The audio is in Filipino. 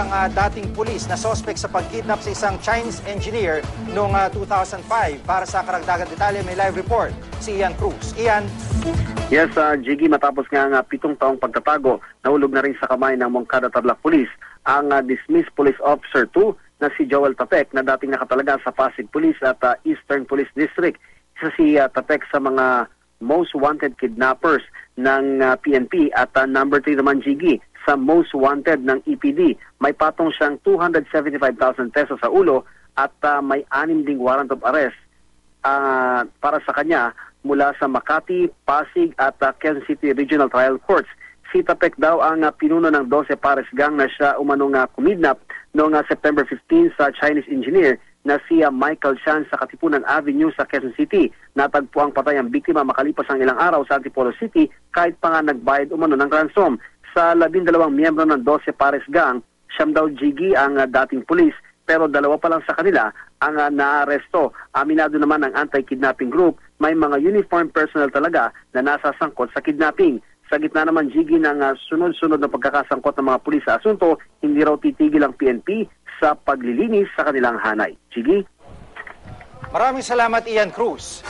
isang ah, dating pulis na suspect sa pagkidnap sa isang Chinese engineer noong ah, 2005. Para sa karagdagan detalye, may live report si Ian Cruz. Ian, Yes, uh, Jiggy, matapos nga nga pitong taong pagtatago, nahulog na rin sa kamay ng Moncada Tarlac Police ang uh, dismissed police officer 2 na si Joel Tapek na dating nakatalaga sa Pasig Police at uh, Eastern Police District. Isa si uh, Tapek sa mga most wanted kidnappers ng uh, PNP at uh, number 3 naman Jiggy sa most wanted ng EPD. May patong siyang 275,000 pesos sa ulo at uh, may anim ding warrant of arrest ah, para sa kanya mula sa Makati, Pasig at ah, Quezon City Regional Trial Courts. Si Tapek daw ang ah, pinuno ng 12 Pares Gang na siya umanong uh, kumidnap noong ah, September 15 sa Chinese engineer na si ah, Michael Chan sa Katipunan Avenue sa Quezon City. Natagpo ang patay ang biktima makalipas ang ilang araw sa Antipolo City kahit pa nga nagbayad umano ng ransom. Sa labindalawang miyembro ng 12 Pares Gang, siyam daw Jiggy ang ah, dating pulis pero dalawa pa lang sa kanila ang uh, naaresto. Aminado naman ng anti-kidnapping group, may mga uniform personnel talaga na nasasangkot sa kidnapping. Sa gitna naman, Jiggy, ng uh, sunod-sunod na pagkakasangkot ng mga pulis sa asunto, hindi raw titigil ang PNP sa paglilinis sa kanilang hanay. Jiggy? maraming salamat Ian Cruz.